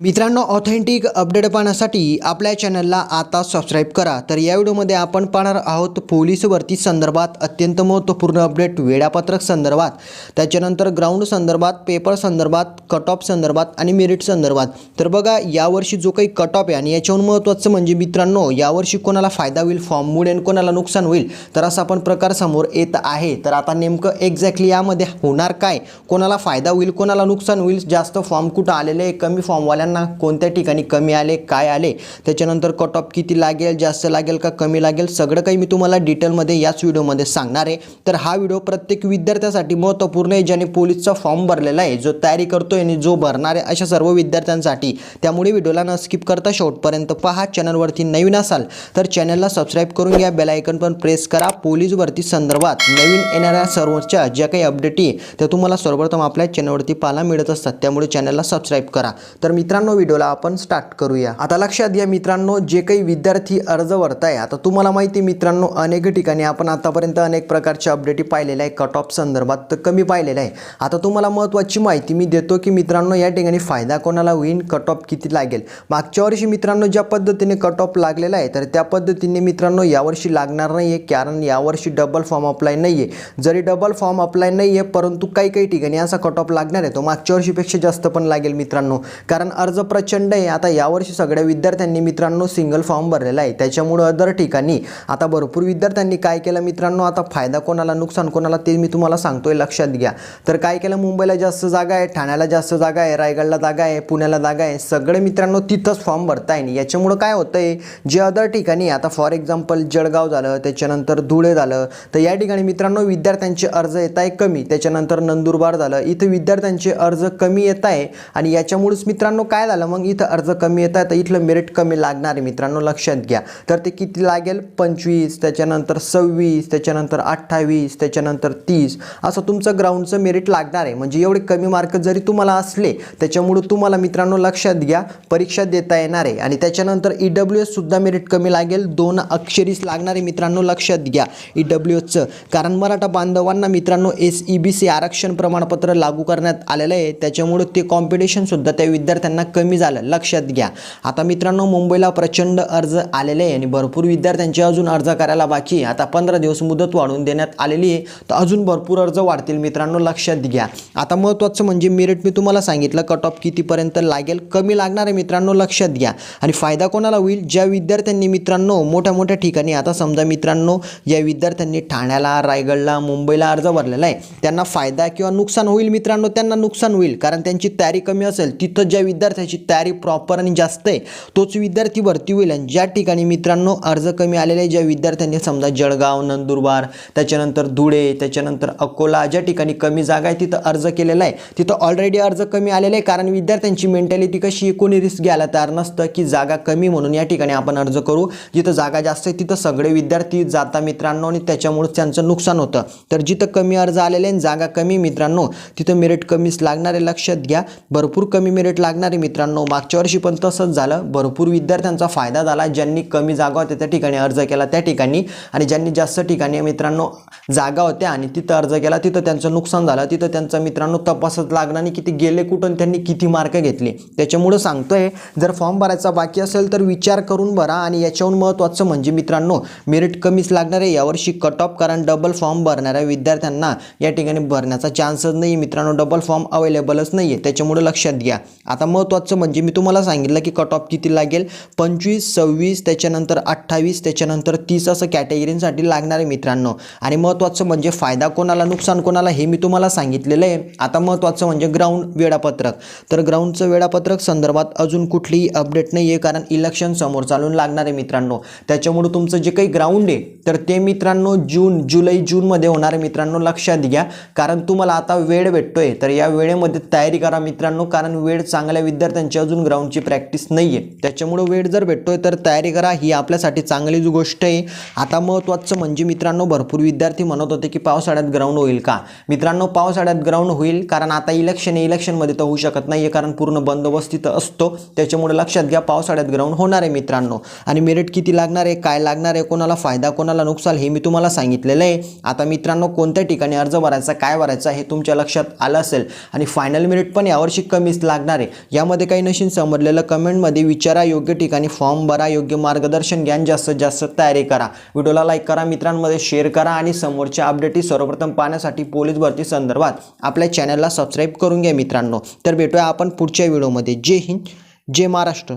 मित्रांनो authentic update पाहण्यासाठी आपल्या चॅनलला आता सबस्क्राईब करा. तर या व्हिडिओमध्ये आपण पाहणार आहोत पोलीस भरती संदर्भात अत्यंत महत्त्वपूर्ण अपडेट वेळापत्रक संदर्भात. त्याच्यानंतर ग्राउंड संदर्भात पेपर संदर्भात कट ऑफ संदर्भात आणि मेरिट संदर्भात. तर बघा यावर्षी जो काही कट ऑफ आहे आणि याच्याहून महत्त्वाचं म्हणजे मित्रांनो यावर्षी कोणाला फायदा होईल फॉर्ममुळे आणि कोणाला नुकसान होईल तर असा पण प्रकार समोर येत आहे. तर आता नेमकं एक्झॅक्टली यामध्ये होणार काय? कोणाला फायदा होईल कोणाला नुकसान होईल? जास्त फॉर्म कुठं आलेले आहे? कमी फॉर्मवाल्या सगळ्यांना कोणत्या ठिकाणी कमी आले काय आले त्याच्यानंतर कट ऑफ किती लागेल जास्त लागेल का कमी लागेल सगळं काही मी तुम्हाला डिटेलमध्ये याच व्हिडिओमध्ये सांगणार आहे. तर हा व्हिडिओ प्रत्येक विद्यार्थ्यासाठी महत्त्वपूर्ण आहे ज्याने पोलीसचा फॉर्म भरलेला आहे जो तयारी करतोय आणि जो भरणार आहे अशा सर्व विद्यार्थ्यांसाठी. त्यामुळे व्हिडिओला न स्किप करता शेवटपर्यंत पहा चॅनलवरती नवीन असाल तर चॅनलला सबस्क्राईब करून घ्या बेलायकन पण प्रेस करा. पोलीस भरती संदर्भात नवीन येणाऱ्या सर्वच्या ज्या काही अपडेट आहे त्या तुम्हाला सर्वप्रथम आपल्या चॅनलवरती पाहायला मिळत असतात. त्यामुळे चॅनलला सबस्क्राईब करा. तर मित्रांनो मित्रांनो व्हिडिओला आपण स्टार्ट करूया. आता लक्षात घ्या मित्रांनो जे काही विद्यार्थी अर्ज भरताय आता तुम्हाला माहिती आहे मित्रांनो अनेक ठिकाणी आपण आतापर्यंत अनेक प्रकारच्या अपडेटी पाहिलेल्या आहे. कट ऑफ संदर्भात तर कमी पाहिलेलं आहे. आता तुम्हाला महत्त्वाची माहिती मी देतो की मित्रांनो या ठिकाणी फायदा कोणाला होईल कट ऑफ किती लागेल? मागच्या वर्षी मित्रांनो ज्या पद्धतीने कट ऑफ लागलेला आहे तर त्या पद्धतीने मित्रांनो यावर्षी लागणार नाही आहे कारण यावर्षी डबल फॉर्म अप्लाय नाही आहे जरी डबल फॉर्म अप्लाय नाही आहे परंतु काही काही ठिकाणी असा कट ऑफ लागणार आहे. तो मागच्या वर्षीपेक्षा जास्त पण लागेल मित्रांनो. कारण अर्ज प्रचंड आहे. आता यावर्षी सगळ्या विद्यार्थ्यांनी मित्रांनो सिंगल फॉर्म भरलेला आहे. त्याच्यामुळं अदर ठिकाणी आता भरपूर विद्यार्थ्यांनी काय केलं? मित्रांनो आता फायदा कोणाला? नुकसान कोणाला? ते मी तुम्हाला सांगतोय. लक्षात घ्या. तर काय केलं? मुंबईला जास्त जागा आहे ठाण्याला जास्त जागा आहे रायगडला जागा आहे पुण्याला जागा आहे. सगळे मित्रांनो तिथंच फॉर्म भरताय. आणि याच्यामुळं काय होतं आहे जे अदर ठिकाणी आता फॉर एक्झाम्पल जळगाव झालं त्याच्यानंतर धुळे झालं तर या ठिकाणी मित्रांनो विद्यार्थ्यांचे अर्ज येत आहे कमी. त्याच्यानंतर नंदुरबार झालं इथं विद्यार्थ्यांचे अर्ज कमी येत आहे आणि याच्यामुळेच मित्रांनो काय झालं? मग इथं अर्ज कमी येत आहे तर इथलं मेरिट कमी लागणार आहे मित्रांनो लक्षात घ्या. तर ते किती लागेल? पंचवीस त्याच्यानंतर सव्वीस त्याच्यानंतर अठ्ठावीस त्याच्यानंतर तीस. असं तुमचं ग्राउंडचं मेरिट लागणार आहे. म्हणजे एवढे कमी मार्क जरी तुम्हाला असले त्याच्यामुळं तुम्हाला मित्रांनो लक्षात घ्या परीक्षा देता येणार आहे. आणि त्याच्यानंतर ई डब्ल्यू एससुद्धा मेरिट कमी लागेल. दोन अक्षरीस लागणार आहे मित्रांनो लक्षात घ्या ई डब्ल्यू एसचं कारण मराठा बांधवांना मित्रांनो एस ई बी सी आरक्षण प्रमाणपत्र लागू करण्यात आलेलं आहे. त्याच्यामुळं ते कॉम्पिटिशनसुद्धा त्या विद्यार्थ्यांना कमी झालं. लक्षात घ्या. आता मित्रांनो मुंबईला प्रचंड अर्ज आलेले आहे आणि भरपूर विद्यार्थ्यांचे अजून अर्ज करायला बाकी आता पंधरा दिवस मुदत वाढवून देण्यात आलेली आहे. तर अजून भरपूर अर्ज वाढतील मित्रांनो लक्षात घ्या. आता महत्त्वाचं म्हणजे मेरिट मी तुम्हाला सांगितलं कट ऑफ कितीपर्यंत लागेल कमी लागणार आहे मित्रांनो लक्षात घ्या. आणि फायदा कोणाला होईल? ज्या विद्यार्थ्यांनी मित्रांनो मोठ्या मोठ्या ठिकाणी आता समजा मित्रांनो या विद्यार्थ्यांनी ठाण्याला रायगडला मुंबईला अर्ज भरलेला आहे त्यांना फायदा किंवा नुकसान होईल मित्रांनो? त्यांना नुकसान होईल कारण त्यांची तयारी कमी असेल. तिथं ज्या विद्यार्थ्याची तयारी प्रॉपर आणि जास्त आहे. तोच विद्यार्थी भरती होईल आणि ज्या ठिकाणी मित्रांनो अर्ज कमी आलेले आहे ज्या विद्यार्थ्यांनी समजा जळगाव नंदुरबार त्याच्यानंतर धुळे त्याच्यानंतर अकोला ज्या ठिकाणी कमी जागा आहे तिथं अर्ज केलेला आहे. तिथं ऑलरेडी अर्ज कमी आलेले आहे कारण विद्यार्थ्यांची मेंटॅलिटी कशी कोणी रिस्क घ्यायला तयार नसतं की जागा कमी म्हणून या ठिकाणी आपण अर्ज करू. जिथं जागा जास्त आहे तिथं सगळे विद्यार्थी जाता मित्रांनो आणि त्याच्यामुळे त्यांचं नुकसान होतं. तर जिथं कमी अर्ज आलेले आहे जागा कमी मित्रांनो तिथं मेरिट कमीच लागणार आहे लक्षात घ्या. भरपूर कमी मेरिट लागणार आहे मित्रांनो मागच्या वर्षी पण तसंच झालं. भरपूर विद्यार्थ्यांचा फायदा झाला. ज्यांनी कमी जागा होत्या त्या ठिकाणी अर्ज केला त्या ठिकाणी. आणि ज्यांनी जास्त ठिकाणी मित्रांनो जागा होत्या आणि तिथं अर्ज केला तिथं त्यांचं नुकसान झालं. तिथं त्यांचा मित्रांनो तपासच लागणार आणि किती गेले कुठून त्यांनी किती मार्क घेतले. त्याच्यामुळं सांगतोय जर फॉर्म भरायचा बाकी असेल तर विचार करून भरा आणि याच्याहून महत्त्वाचं म्हणजे मित्रांनो मेरिट कमीच लागणार आहे यावर्षी कट ऑफ कारण डबल फॉर्म भरणाऱ्या विद्यार्थ्यांना या ठिकाणी भरण्याचा चान्सच नाही मित्रांनो डबल फॉर्म अवेलेबलच नाही आहे त्याच्यामुळे लक्षात घ्या. आता महत्त्वाचं म्हणजे मी तुम्हाला सांगितलं की कट ऑफ किती लागेल? पंचवीस सव्वीस त्याच्यानंतर अठ्ठावीस त्याच्यानंतर तीस असं कॅटेगरींसाठी लागणार आहे मित्रांनो. आणि महत्त्वाचं म्हणजे फायदा कोणाला नुकसान कोणाला हे मी तुम्हाला सांगितलेलं आहे. आता महत्त्वाचं म्हणजे ग्राउंड वेळापत्रक. तर ग्राउंडचं वेळापत्रक संदर्भात अजून कुठलीही अपडेट नाही आहे कारण इलेक्शन समोर चालून लागणार आहे मित्रांनो. त्याच्यामुळे तुमचं जे काही ग्राउंड आहे तर ते मित्रांनो जून जुलै जूनमध्ये होणार आहे मित्रांनो. लक्षात घ्या. कारण तुम्हाला आता वेळ भेटतोय. तर या वेळेमध्ये तयारी करा मित्रांनो. कारण वेळ चांगल्या विद्यार्थ्यांची अजून ग्राउंडची प्रॅक्टिस नाही आहे त्याच्यामुळं वेळ जर भेटतोय तर तयारी करा. ही आपल्यासाठी चांगलीच गोष्ट आहे. आता महत्त्वाचं म्हणजे मित्रांनो भरपूर विद्यार्थी म्हणत होते की पावसाळ्यात ग्राउंड होईल का? मित्रांनो पावसाळ्यात ग्राउंड होईल कारण आता इलेक्शन आहे. इलेक्शनमध्ये तर होऊ शकत नाही आहे कारण पूर्ण बंदोबस्त तिथं असतो. त्याच्यामुळे लक्षात घ्या पावसाळ्यात ग्राउंड होणार आहे मित्रांनो. आणि मेरिट किती लागणार आहे? काय लागणार आहे? कोणाला फायदा कोणाला नुकसान? हे मी तुम्हाला सांगितलेलं आहे. आता मित्रांनो कोणत्या ठिकाणी अर्ज भरायचा काय भरायचा हे तुमच्या लक्षात आलं असेल. आणि फायनल मेरिट पण यावर्षी कमीच लागणार आहे. या यामध्ये काही नशीन समजलेलं कमेंटमध्ये विचारा योग्य ठिकाणी फॉर्म भरा योग्य मार्गदर्शन घ्यान जास्तीत जास्त तयारी करा. व्हिडिओला लाईक करा मित्रांमध्ये शेअर करा आणि समोरच्या अपडेटी सर्वप्रथम पाहण्यासाठी पोलीस भरती संदर्भात आपल्या चॅनलला सबस्क्राईब करून घ्या मित्रांनो. तर भेटूया आपण पुढच्या व्हिडिओमध्ये जय हिंद जय महाराष्ट्र.